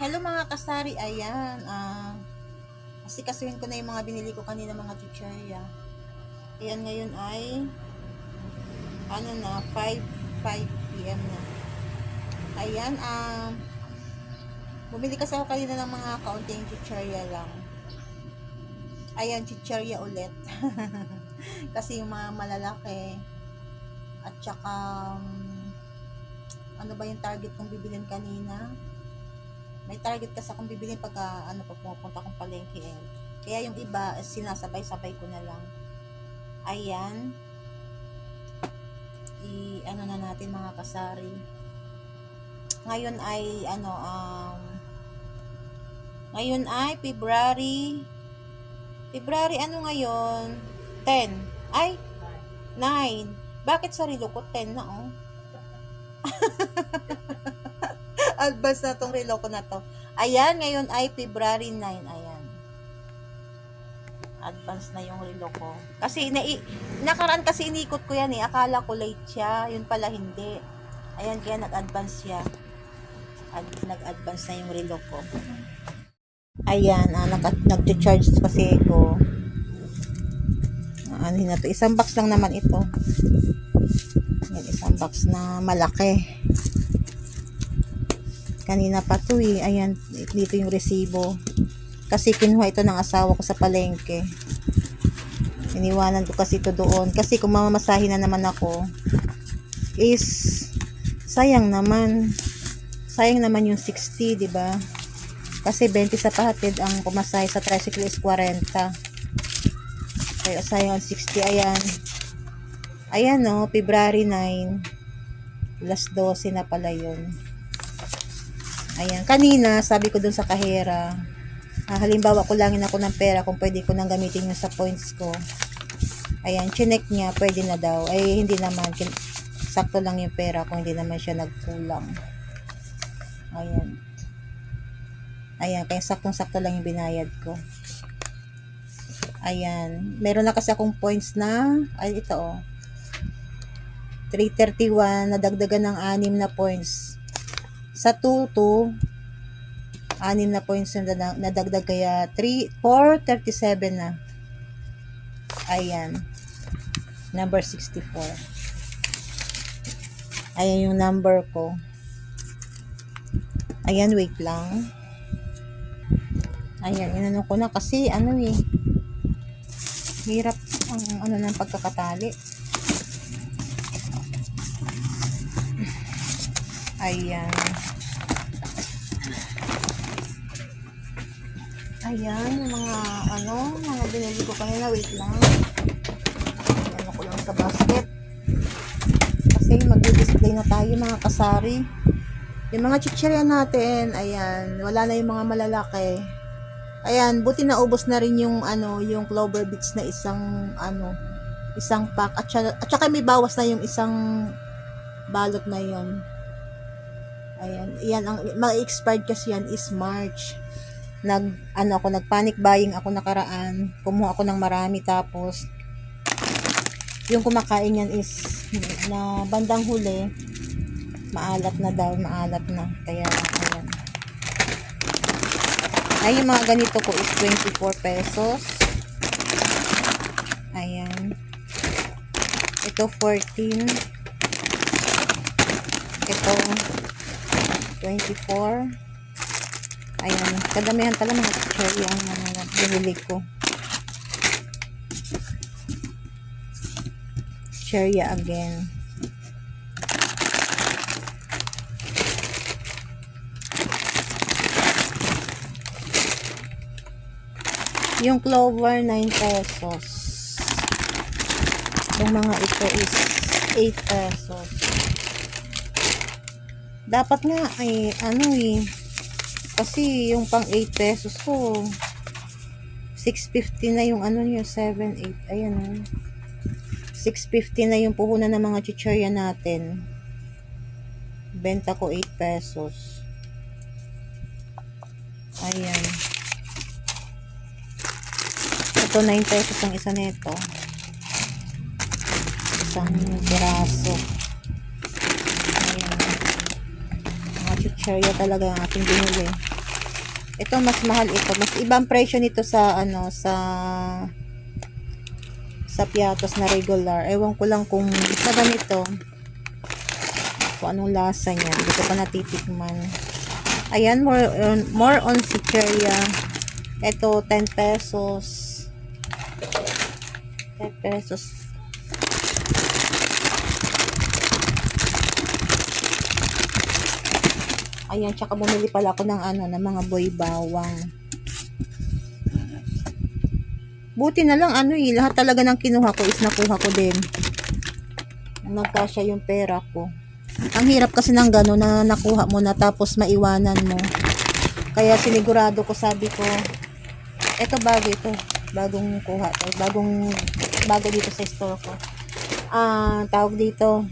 Hello mga kasari, ayan. Ah, kasi kasuhin ko na yung mga binili ko kanina mga chicherya. Ayan ngayon ay ano na, 5, 5 p.m. na. Ayan, ah, bumili kasi ako kanina ng mga kaunting chicherya lang. Ayan, chicherya ulit. kasi yung mga malalaki at saka um, ano ba yung target kong bibilin kanina? May target kasi akong bibilin pagka ano pag pumupunta akong palengke eh. Kaya yung iba eh, sinasabay-sabay ko na lang. Ayan. I ano na natin mga kasari. Ngayon ay ano um ngayon ay February February ano ngayon? 10. Ay 9. Bakit sa relo ko 10 na oh? advance na tong relo ko na to. Ayan, ngayon ay February 9. Ayan. Advance na yung relo ko. Kasi na nakaraan kasi inikot ko yan eh. Akala ko late siya. Yun pala hindi. Ayan, kaya nag-advance siya. Ad, nag-advance na yung relo ko. Ayan, ah, nag nag-charge kasi ko. Ah, ano na to? Isang box lang naman ito. Yan, isang box na malaki. Kanina pa to eh. Ayan, dito yung resibo. Kasi kinuha ito ng asawa ko sa palengke. Iniwanan ko kasi ito doon. Kasi kung mamamasahin na naman ako, is sayang naman. Sayang naman yung 60, di ba? Kasi 20 sa pahatid ang pumasahe sa tricycle is 40. Kaya sayang ang 60. Ayan. Ayan no, February 9. Last 12 na pala yun. Ayan. Kanina, sabi ko dun sa kahera, ah, halimbawa kulangin ako ng pera kung pwede ko nang gamitin yung sa points ko. Ayan, chinek niya, pwede na daw. Ay, hindi naman. Sakto lang yung pera kung hindi naman siya nagkulang. Ayan. Ayan, kaya saktong-sakto lang yung binayad ko. Ayan. Meron na kasi akong points na, ay ito oh. 331, nadagdagan ng 6 na points sa 2 to 6 na points na nadagdag kaya 3 437 na. Ayan. Number 64 ayan yung number ko. Ayan wait lang. Ayan inano ko na kasi ano eh hirap ang ano ng pagkakatali ayan Ayan, yung mga, ano, mga binili ko kanina. Wait lang. Ano ko lang sa basket. Kasi mag-display na tayo mga kasari. Yung mga chichirya natin, ayan, wala na yung mga malalaki. Ayan, buti na ubos na rin yung, ano, yung clover bits na isang, ano, isang pack. At saka, at saka may bawas na yung isang balot na yon Ayan, yan, ang, ma-expired kasi yan is March. Nag ano ako nag panic buying ako nakaraan. Kumuha ako ng marami tapos yung kumakain yan is na bandang huli maalat na daw maalat na. Kaya ayan. Ay yung mga ganito ko is 24 pesos. Ayan. Ito 14 ito 24 Ayan, kadamihan pala mga cherry ang mga binili ko. Cherry again. Yung clover, 9 pesos. Yung mga ito is 8 pesos. Dapat nga, ay, ano eh, kasi yung pang 8 pesos ko, 650 na yung ano niya, 7, 8. Ayan o. 650 na yung puhunan ng mga chichirya natin. Benta ko 8 pesos. Ayan. Ito 9 pesos ang isa nito. Isang piraso. Chichirya talaga ang ating binili. Ito mas mahal ito. Mas ibang presyo nito sa ano sa sa piatos na regular. Ewan ko lang kung sa ganito kung anong lasa niya. Hindi ko pa natitikman. Ayan, more on, more on Sicheria. Ito, 10 pesos. 10 pesos. Ayan, tsaka bumili pala ako ng ano, ng mga boy bawang. Buti na lang ano eh, lahat talaga ng kinuha ko is nakuha ko din. Nagkasya yung pera ko. Ang hirap kasi ng gano'n na nakuha mo na tapos maiwanan mo. Kaya sinigurado ko, sabi ko, eto bago ito. Bagong kuha to. Bagong, bago dito sa store ko. Ah, tawag dito.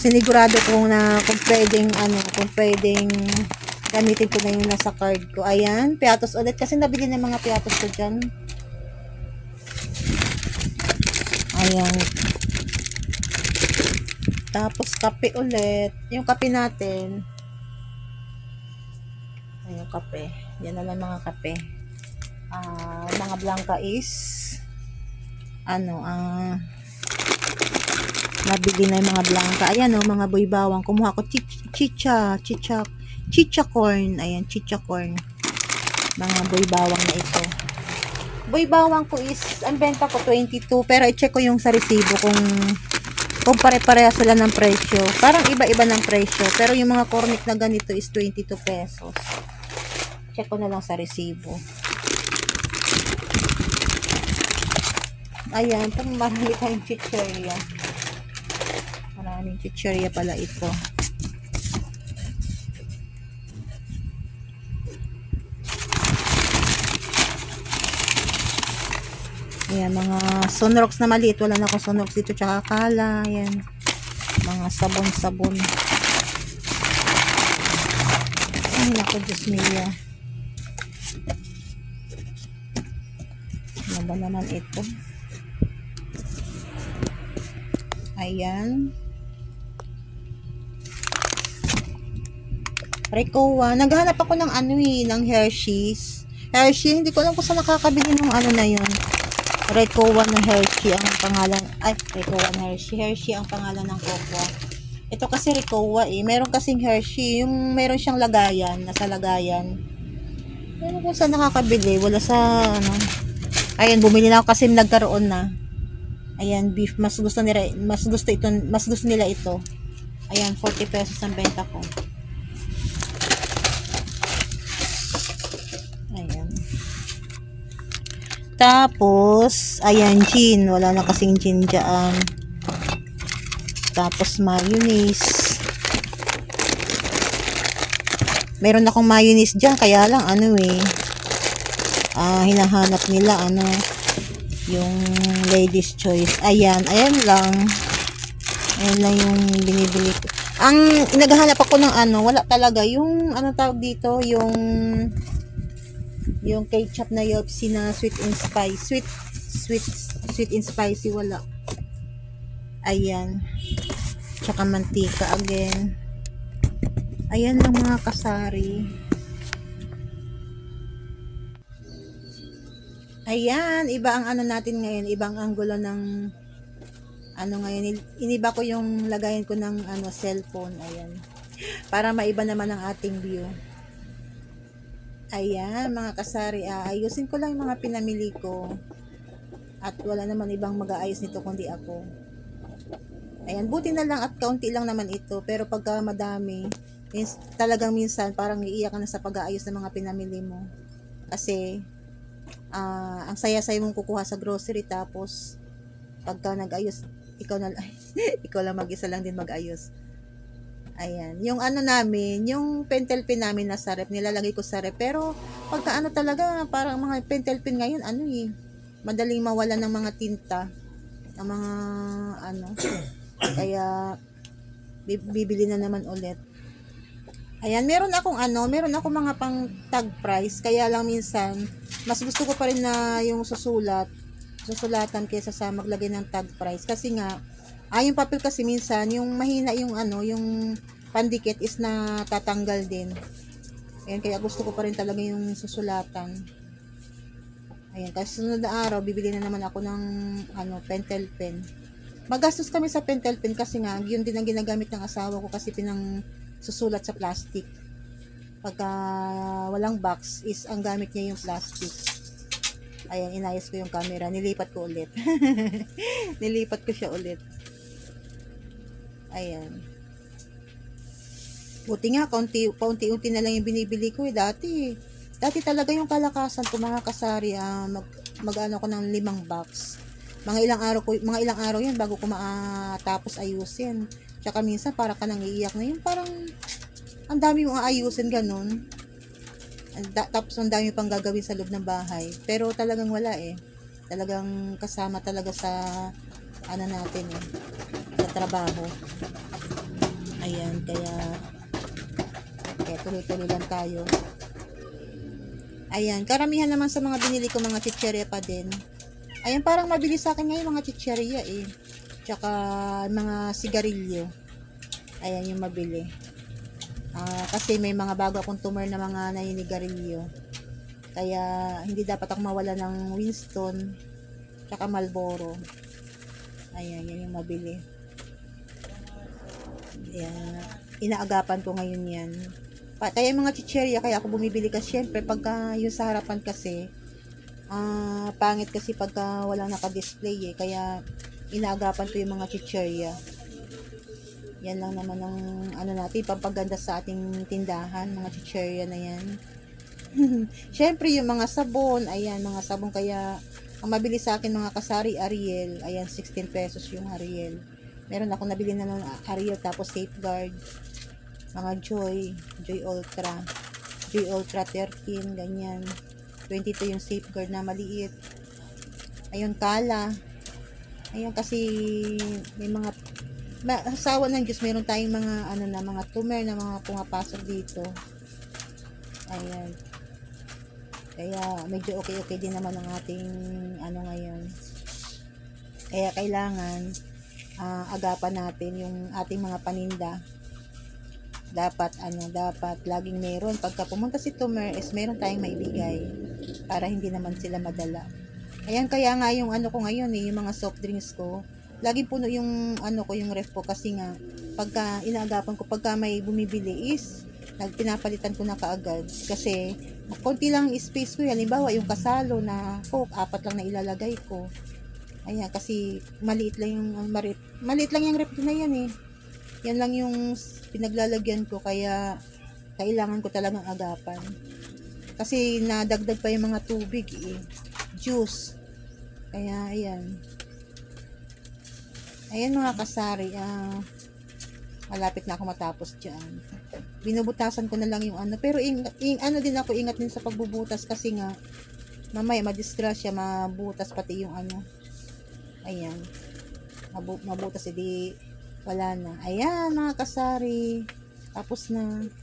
Sinigurado ko na kung pwedeng, ano, kung pwedeng gamitin ko na yung nasa card ko. Ayan, piatos ulit. Kasi nabili ng mga piatos ko dyan. Ayan. Tapos kape ulit. Yung kape natin. Ay, yung kape. Yan na lang mga kape. Ah, mga blanca is ano, ah nabili na yung mga blanca. Ayan oh, mga boy bawang. Kumuha ko chich- chicha, chicha, chicha corn. Ayan, chicha corn. Mga boy bawang na ito. Boy bawang ko is, ang benta ko 22, pero i-check ko yung sa resibo kung kung pare-pareha sila ng presyo. Parang iba-iba ng presyo. Pero yung mga cornic na ganito is 22 pesos. Check ko na lang sa resibo. Ayan, ito marami tayong chicheria. Maraming chicheria pala ito. Ayan, mga sunrocks na maliit. Wala na akong sunrocks dito. Tsaka kala. Ayan. Mga sabon-sabon. Ay, naku, Diyos mia. Ano ba naman ito? Ayan. Recoa. Naghanap ako ng ano eh, ng Hershey's. Hershey, hindi ko alam kung saan nakakabili ng ano na yun. Recoa na Hershey ang pangalan. Ay, Recoa na Hershey. Hershey ang pangalan ng cocoa. Ito kasi Recoa eh. Meron kasing Hershey. Yung meron siyang lagayan. Nasa lagayan. Pero kung saan nakakabili. Wala sa ano. Ayan, bumili na ako kasi nagkaroon na. Ayan, beef. Mas gusto nila, mas gusto ito, mas gusto nila ito. Ayan, 40 pesos ang benta ko. Tapos, ayan, gin. Wala na kasing gin dyan. Tapos, mayonnaise. Meron akong mayonnaise dyan, kaya lang, ano eh, ah, hinahanap nila, ano, yung ladies choice. Ayan, ayan lang. Ayan lang yung binibili ko. Ang naghahanap ako ng ano, wala talaga. Yung, ano tawag dito, yung, yung ketchup na Yopsi na sweet and spicy. Sweet, sweet, sweet and spicy, wala. Ayan. Tsaka mantika again. Ayan lang mga kasari. Ayan, iba ang ano natin ngayon, ibang anggulo ng ano ngayon, iniba ko yung lagayan ko ng ano cellphone, ayan. Para maiba naman ang ating view. Ayan, mga kasari, ah, ayusin ko lang yung mga pinamili ko. At wala naman ibang mag-aayos nito kundi ako. Ayan, buti na lang at kaunti lang naman ito. Pero pagka madami, means, talagang minsan parang iiyak ka na sa pag-aayos ng mga pinamili mo. Kasi, ah ang saya-saya mong kukuha sa grocery tapos pagka nag-ayos ikaw na ikaw lang mag-isa lang din mag-ayos ayan. Yung ano namin yung pentel pin namin nasa rep nilalagay ko sa rep pero pagka ano talaga parang mga pentel pin ngayon ano eh madaling mawala ng mga tinta. Ng mga ano kaya bi- bibili na naman ulit. Ayan, meron akong ano, meron akong mga pang tag price, kaya lang minsan, mas gusto ko pa rin na yung susulat, susulatan kaysa sa maglagay ng tag price. Kasi nga, ah, yung papel kasi minsan, yung mahina yung ano, yung pandikit is na tatanggal din. Ayan, kaya gusto ko pa rin talaga yung susulatan. Ayan, kasi sunod na araw, bibili na naman ako ng ano, pentel pen. Magastos kami sa pentel pen kasi nga, yun din ang ginagamit ng asawa ko kasi pinang susulat sa plastic. Pagka walang box, is ang gamit niya yung plastic. Ayan, inayos ko yung camera. Nilipat ko ulit. Nilipat ko siya ulit. Ayan. Buti nga, kaunti, paunti-unti na lang yung binibili ko eh. Dati, dati talaga yung kalakasan ko mga kasari, ah, mag, mag-ano ko ng limang box. Mga ilang araw ko, mga ilang araw yan bago ko matapos ayusin. Tsaka minsan para ka nang iiyak na yung parang ang dami mong aayusin ganun. Da- tapos ang dami pang gagawin sa loob ng bahay. Pero talagang wala eh. Talagang kasama talaga sa ano natin eh. Trabaho. Ayan, kaya kaya tuloy-tuloy lang tayo. Ayan, karamihan naman sa mga binili ko mga chicherya pa din. Ayan, parang mabilis sa akin ngayon mga chicherya eh. Tsaka mga sigarilyo. Ayan yung mabili. Ah, kasi may mga bago akong tumer na mga naninigarilyo. Kaya hindi dapat ako mawala ng Winston tsaka Marlboro. Ayan, yan yung mabili. Ayan, inaagapan ko ngayon yan. Kaya yung mga chicherya, kaya ako bumibili kasi syempre pagka yung sa harapan kasi, ah pangit kasi pagka wala naka-display eh. Kaya inaagapan ko yung mga chicherya. Yan lang naman ang ano natin, pampaganda sa ating tindahan, mga chicherya na yan. Syempre yung mga sabon, ayan, mga sabon kaya ang mabili sa akin mga kasari Ariel, ayan 16 pesos yung Ariel. Meron ako nabili na ng Ariel tapos Safeguard, mga Joy, Joy Ultra, Joy Ultra 13, ganyan. 22 yung Safeguard na maliit. Ayun, Kala. Ayun kasi may mga ma- asawa ng Diyos, meron tayong mga ano na mga tumer na mga pumapasok dito. Ayan. Kaya medyo okay-okay din naman ang ating ano ngayon. Kaya kailangan ah, agapan natin yung ating mga paninda. Dapat ano, dapat laging meron. Pagka pumunta si Tumer is meron tayong maibigay para hindi naman sila madala. Ayan kaya nga yung ano ko ngayon eh, yung mga soft drinks ko. Laging puno yung ano ko yung ref ko kasi nga pagka inaagapan ko pagka may bumibili is nagpinapalitan ko na kaagad kasi konti lang ang space ko. Halimbawa, yung kasalo na coke, apat lang na ilalagay ko. Ayan, kasi maliit lang yung, maliit, maliit lang yung rep na yan eh. Yan lang yung pinaglalagyan ko, kaya kailangan ko talagang agapan. Kasi nadagdag pa yung mga tubig eh. Juice. Kaya, ayan. Ayan mga kasari, ah, malapit na ako matapos dyan. Binubutasan ko na lang yung ano. Pero ing, ing- ano din ako, ingat din sa pagbubutas kasi nga, mamaya madisgrasya, mabutas pati yung ano. Ayan. Mabu, mabutas, edi wala na. Ayan mga kasari. Tapos na.